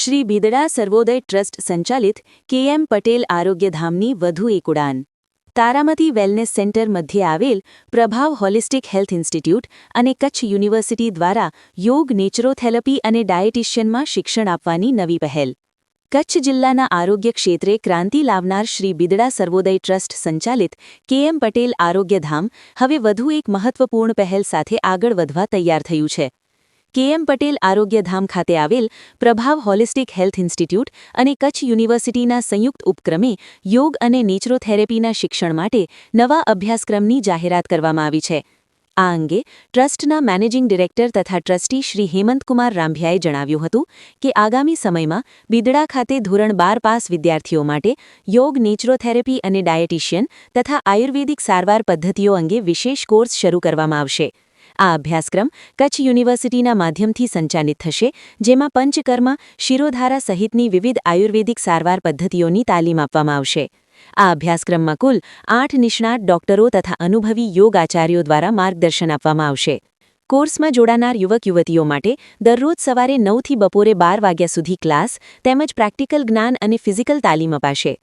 Shri Bidada Sarvodaya trust સંચાલિત KM Patel આરોગ્યધામની વધુ એક ઉડાન. તારામતી વેલનેસ સેન્ટર મધ્યે આવેલ પ્રભાવ હોલિસ્ટિક હેલ્થ ઇન્સ્ટિટ્યૂટ અને કચ્છ યુનિવર્સિટી દ્વારા યોગ નેચરોથેરપી અને ડાયેટિશિયનમાં શિક્ષણ આપવાની નવી પહેલ. કચ્છ જિલ્લાના આરોગ્ય ક્ષેત્રે ક્રાંતિ લાવનાર શ્રી બિદડા સર્વોદય ટ્રસ્ટ સંચાલિત કેએમ પટેલ આરોગ્યધામ હવે વધુ એક મહત્વપૂર્ણ પહેલ સાથે આગળ વધવા તૈયાર થયું છે. કેએમ પટેલ આરોગ્યધામ ખાતે આવેલ પ્રભાવ હોલિસ્ટિક હેલ્થ ઇન્સ્ટિટ્યૂટ અને કચ્છ યુનિવર્સિટીના સંયુક્ત ઉપક્રમે યોગ અને નેચરોથેરેપીના શિક્ષણ માટે નવા અભ્યાસક્રમની જાહેરાત કરવામાં આવી છે. આ અંગે ટ્રસ્ટના મેનેજિંગ ડિરેક્ટર તથા ટ્રસ્ટી શ્રી હેમંતકુમાર રાંભિયાએ જણાવ્યું હતું કે આગામી સમયમાં બિદડા ખાતે ધોરણ બાર પાસ વિદ્યાર્થીઓ માટે યોગ, નેચરોથેરેપી અને ડાયેટિશિયન તથા આયુર્વેદિક સારવાર પદ્ધતિઓ અંગે વિશેષ કોર્સ શરૂ કરવામાં આવશે. આ અભ્યાસક્રમ કચ્છ યુનિવર્સિટીના માધ્યમથી સંચાલિત થશે, જેમાં પંચકર્મ, શિરોધારા સહિતની વિવિધ આયુર્વેદિક સારવાર પદ્ધતિઓની તાલીમ આપવામાં આવશે. આ અભ્યાસક્રમમાં કુલ આઠ નિષ્ણાત ડોક્ટરો તથા અનુભવી યોગ આચાર્યો દ્વારા માર્ગદર્શન આપવામાં આવશે. કોર્સમાં જોડાનાર યુવક યુવતીઓ માટે દરરોજ સવારે નવથી બપોરે બાર વાગ્યા સુધી ક્લાસ તેમજ પ્રેક્ટિકલ જ્ઞાન અને ફિઝિકલ તાલીમ અપાશે.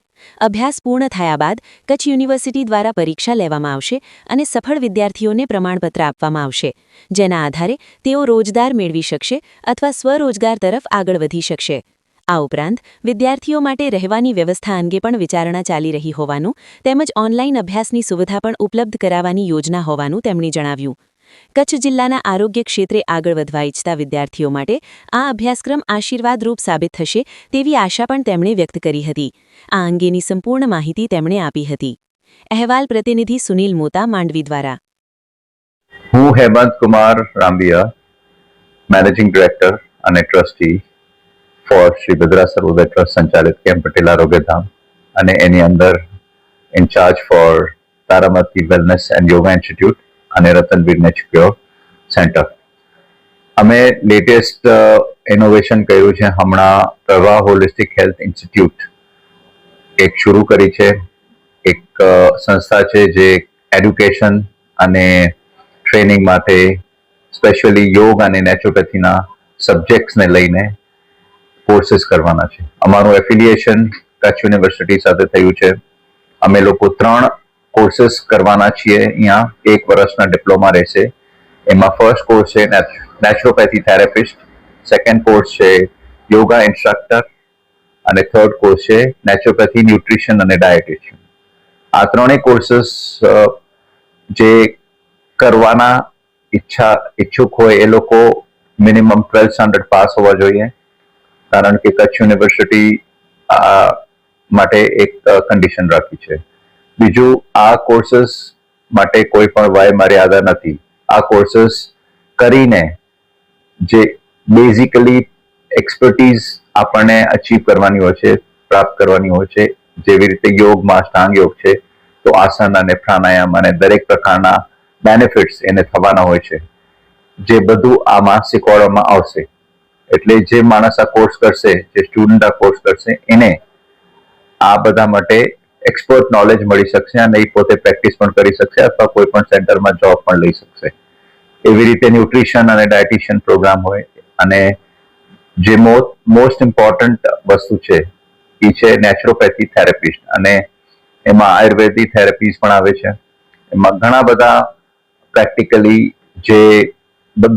અભ્યાસ પૂર્ણ થયા બાદ કચ્છ યુનિવર્સિટી દ્વારા પરીક્ષા લેવામાં આવશે અને સફળ વિદ્યાર્થીઓને પ્રમાણપત્ર આપવામાં આવશે, જેના આધારે તેઓ રોજગાર મેળવી શકશે અથવા સ્વરોજગાર તરફ આગળ વધી શકશે. આ ઉપરાંત, વિદ્યાર્થીઓ માટે રહેવાની વ્યવસ્થા અંગે પણ વિચારણા ચાલી રહી હોવાનું તેમજ ઓનલાઈન અભ્યાસની સુવિધા પણ ઉપલબ્ધ કરાવવાની યોજના હોવાનું તેમણે જણાવ્યું. કચ્છ જિલ્લાના આરોગ્ય ક્ષેત્રે આગળ વધવા ઇચ્છતા વિદ્યાર્થીઓ માટે આ અભ્યાસક્રમ આશીર્વાદરૂપ સાબિત થશે તેવી આશા પણ તેમણે વ્યક્ત કરી હતી. આ અંગેની સંપૂર્ણ માહિતી તેમણે આપી હતી. અહેવાલ પ્રતિનિધિ સુનિલ મોતા, માંડવી દ્વારા. હું હેમંત કુમાર મેનેજિંગ ડિરેક્ટર અને trustee for Shri Badra Sarvodaya trust સંચાલિત કેમ્પ પટેલ આરોગ્યધામ અને એની અંદર incharge for Taramati wellness and yoga institute અને રતનબીરને નેચક્યોર સેન્ટર અમે લેટેસ્ટ ઇનોવેશન કર્યું છે. હમણાં પ્રવાહ હોલિસ્ટિક હેલ્થ ઇન્સ્ટિટ્યૂટ એક શરૂ કરી છે. એક સંસ્થા છે જે એડ્યુકેશન અને ટ્રેનિંગ માટે સ્પેશિયલી યોગ અને નેચરોપેથીના સબ્જેક્ટ્સને લઈને કોર્સિસ કરવાના છે. અમારું એફિલિએશન કચ્છ યુનિવર્સિટી સાથે થયું છે. અમે લોકો ત્રણ કોર્સીસ કરવાના છીએ અહીંયા. એક વર્ષના ડિપ્લોમા રહેશે. એમાં ફર્સ્ટ કોર્સ છે નેચરોપેથી થેરેપિસ્ટ સેકન્ડ કોર્સ છે યોગા ઇન્સ્ટ્રક્ટર અને થર્ડ કોર્સ છે નેચરોપેથી ન્યુટ્રિશન અને ડાયટિશિયન આ ત્રણેય કોર્સીસ જે કરવાના ઈચ્છા ઈચ્છુક હોય એ લોકો મિનિમમ ટ્વેલ્થ સ્ટાન્ડર્ડ પાસ હોવા જોઈએ. કારણ કે કચ્છ યુનિવર્સિટી માટે એક કન્ડિશન રાખી છે. બીજું, આ કોર્सेस માટે કોઈ પણ વય મર્યાદા નથી. આ કોર્सेस કરીને જે બેઝિકલી એક્સપર્ટીઝ આપણને અચીવ કરવાની હોય છે, પ્રાપ્ત કરવાની હોય છે, જેવી રીતે યોગમાં સ્ટાંગ યોગ છે, તો આસન અને પ્રાણાયામ અને દરેક પ્રકારના બેનિફિટ્સ એને થવાના હોય છે. જે બધું આમાં શીખવાડવામાં આવશે. એટલે જે માણસ આ કોર્સ કરશે, જે સ્ટુડન્ટ આ કોર્સ કરશે, એને આ બધા માટે એક્સપર્ટ નોલેજ મળી શકશે અને એ પોતે પ્રેક્ટિસ પણ કરી શકશે અથવા કોઈ પણ સેન્ટરમાં જોબ પણ લઈ શકશે. એવી રીતે ન્યુટ્રિશન અને ડાયટિશિયન પ્રોગ્રામ હોય અને જે મોસ્ટ ઇમ્પોર્ટન્ટ વસ્તુ છે, એ છે નેચરોપેથી થેરેપિસ્ટ અને એમાં આયુર્વેદિક થેરેપીઝ પણ આવે છે. એમાં ઘણા બધા પ્રેક્ટિકલી જે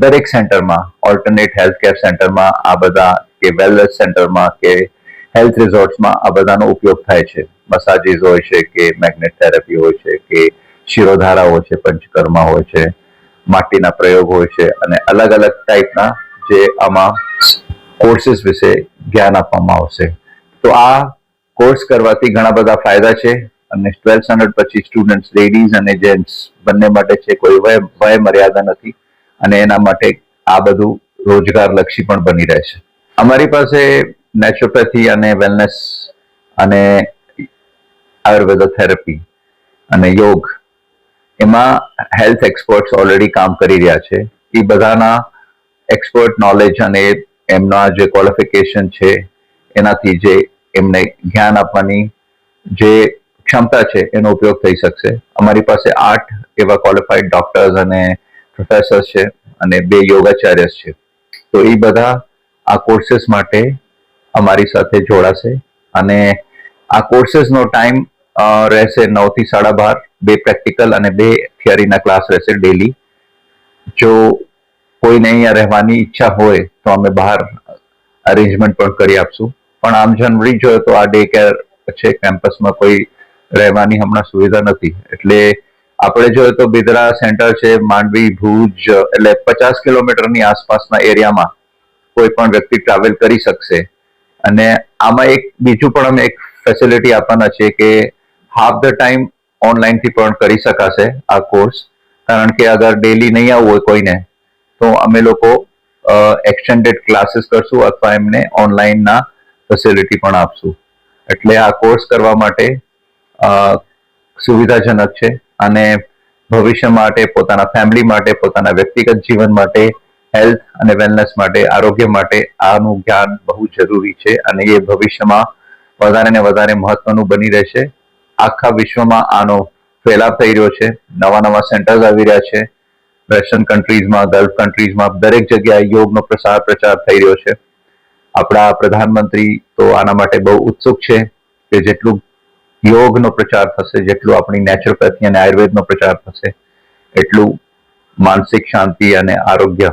દરેક સેન્ટરમાં ઓલ્ટરનેટ હેલ્થ કેર સેન્ટરમાં આ બધા કે વેલનેસ સેન્ટરમાં કે હેલ્થ રિઝોર્ટ્સમાં આ બધાનો ઉપયોગ થાય છે. મસાજીસ હોય છે કે મેગ્નેટ થેરેપી હોય છે કે શિરોધારા હોય છે, પંચકર્મા હોય છે, માટીના પ્રયોગ હોય છે અને અલગ અલગ ટાઈપના જે આમાં કોર્સિસ વિશે જ્ઞાન આપવામાં આવશે. તો આ કોર્સ કરવાથી ઘણા બધા ફાયદા છે અને ટ્વેલ્થ સ્ટાન્ડર્ડ પછી સ્ટુડન્ટ્સ, લેડીઝ અને જેન્ટ્સ બંને માટે છે કોઈ વય વય મર્યાદા નથી અને એના માટે આ બધું રોજગારલક્ષી પણ બની રહે છે. અમારી પાસે નેચરોપેથી અને વેલનેસ અને આયુર્વેદોથેરપી અને યોગ, એમાં હેલ્થ એક્સપર્ટ્સ ઓલરેડી કામ કરી રહ્યા છે. એ બધાના એક્સપર્ટ નોલેજ અને એમના જે ક્વોલિફિકેશન છે, એનાથી જે એમને જ્ઞાન આપવાની જે ક્ષમતા છે, એનો ઉપયોગ થઈ શકશે. અમારી પાસે આઠ એવા ક્વોલિફાઈડ ડોક્ટર્સ અને પ્રોફેસર્સ છે અને બે યોગાચાર્યસ છે. તો એ બધા આ કોર્सेस માટે અમારી સાથે જોડાશે. અને આ કોર્સેસનો ટાઈમ રહેશે નવથી સાડા બાર, બે પ્રેક્ટિકલ અને બે થિયરીના ક્લાસ રહેશે ડેલી જો કોઈને અહીંયા રહેવાની ઈચ્છા હોય તો અમે બહાર અરેન્જમેન્ટ પણ કરી આપશું. પણ આમ જનરલી જોઈએ તો આ ડે કેર છે કેમ્પસમાં કોઈ રહેવાની હમણાં સુવિધા નથી. એટલે આપણે જોઈએ તો બિદરા સેન્ટર છે, માંડવી, ભુજ, એટલે પચાસ કિલોમીટરની આસપાસના એરિયામાં કોઈ પણ વ્યક્તિ ટ્રાવેલ કરી શકશે. અને આમાં એક બીજું પણ અમે એક ફેસિલિટી આપવાના છે કે હાફ ધ ટાઈમ ઓનલાઈનથી પણ કરી શકાશે આ કોર્સ કારણ કે અગર ડેલી નહીં આવવું હોય કોઈને, તો અમે લોકો એક્સટેન્ડેડ ક્લાસીસ કરશું અથવા એમને ઓનલાઈનના ફેસિલિટી પણ આપશું. એટલે આ કોર્સ કરવા માટે સુવિધાજનક છે અને ભવિષ્ય માટે, પોતાના ફેમિલી માટે, પોતાના વ્યક્તિગત જીવન માટે હેલ્થ અને વેલનેસ માટે, આરોગ્ય માટે આનું જ્ઞાન બહુ જરૂરી છે અને એ ભવિષ્યમાં વધારે ને વધારે મહત્વનું બની રહેશે. આખા વિશ્વમાં આનો ફેલાવ થઈ રહ્યો છે. નવા નવા સેન્ટર્સ આવી રહ્યા છે. વેસ્ટર્ન કન્ટ્રીઝમાં ગલ્ફ કન્ટ્રીઝમાં દરેક જગ્યાએ યોગનો પ્રસાર પ્રચાર થઈ રહ્યો છે. આપણા પ્રધાનમંત્રી તો આના માટે બહુ ઉત્સુક છે કે જેટલું યોગનો પ્રચાર થશે, જેટલું આપણી નેચરોપેથી અને આયુર્વેદનો પ્રચાર થશે, એટલું માનસિક શાંતિ અને આરોગ્ય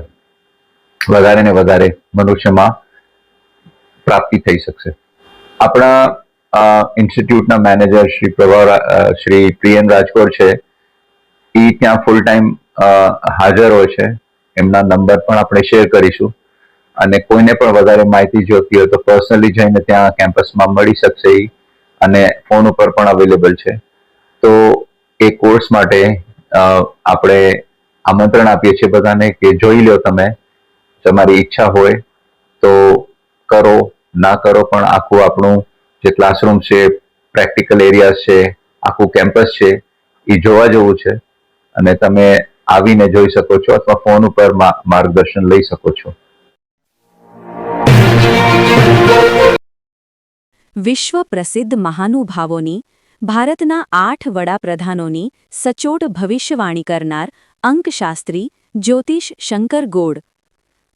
વધારે ને વધારે મનુષ્યમાં પ્રાપ્તિ થઈ શકશે. આપણા ઇન્સ્ટિટ્યૂટના મેનેજર શ્રી પ્રભાવ શ્રી પ્રિયન રાજકોર છે. એ ત્યાં ફૂલ ટાઈમ હાજર હોય છે. એમના નંબર પણ આપણે શેર કરીશું. અને કોઈને પણ વધારે માહિતી જોઈતી હોય તો પર્સનલી જઈને ત્યાં કેમ્પસમાં મળી શકશે એ અને ફોન ઉપર પણ અવેલેબલ છે. તો એ કોર્સ માટે આપણે આમંત્રણ આપીએ છીએ બધાને કે જોઈ લો તમે. તમારી ઈચ્છા હોય તો કરો, ના કરો પણ આખું આપણું જે ક્લાસરૂમ છે પ્રેક્ટિકલ એરિયા છે, આખું કેમ્પસ છે, એ જોવા જેવું છે. અને તમે આવીને જોઈ શકો છો અથવા ફોન ઉપર માર્ગદર્શન લઈ શકો છો. વિશ્વ પ્રસિદ્ધ મહાનુભાવોની, ભારતના આઠ વડાપ્રધાનોની સચોટ ભવિષ્યવાણી કરનાર અંકશાસ્ત્રી જ્યોતિષ શંકર ગોડ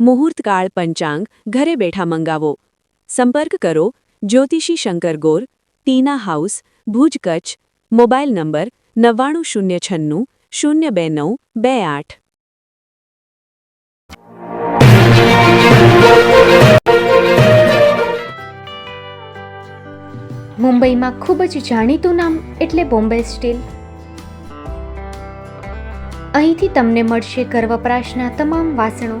મુહૂર્તકાળ પંચાંગ ઘરે બેઠા મંગાવો. સંપર્ક કરો જ્યોતિષી Shankar Gor, Tina house, Bhuj Kutch, mobile number નવ્વાણું શૂન્ય છન્નું શૂન્ય બે નવ બે આઠ. મુંબઈમાં ખૂબ જ જાણીતું નામ એટલે બોમ્બે સ્ટીલ. અહીંથી તમને મળશે ઘર વપરાશના તમામ વાસણો.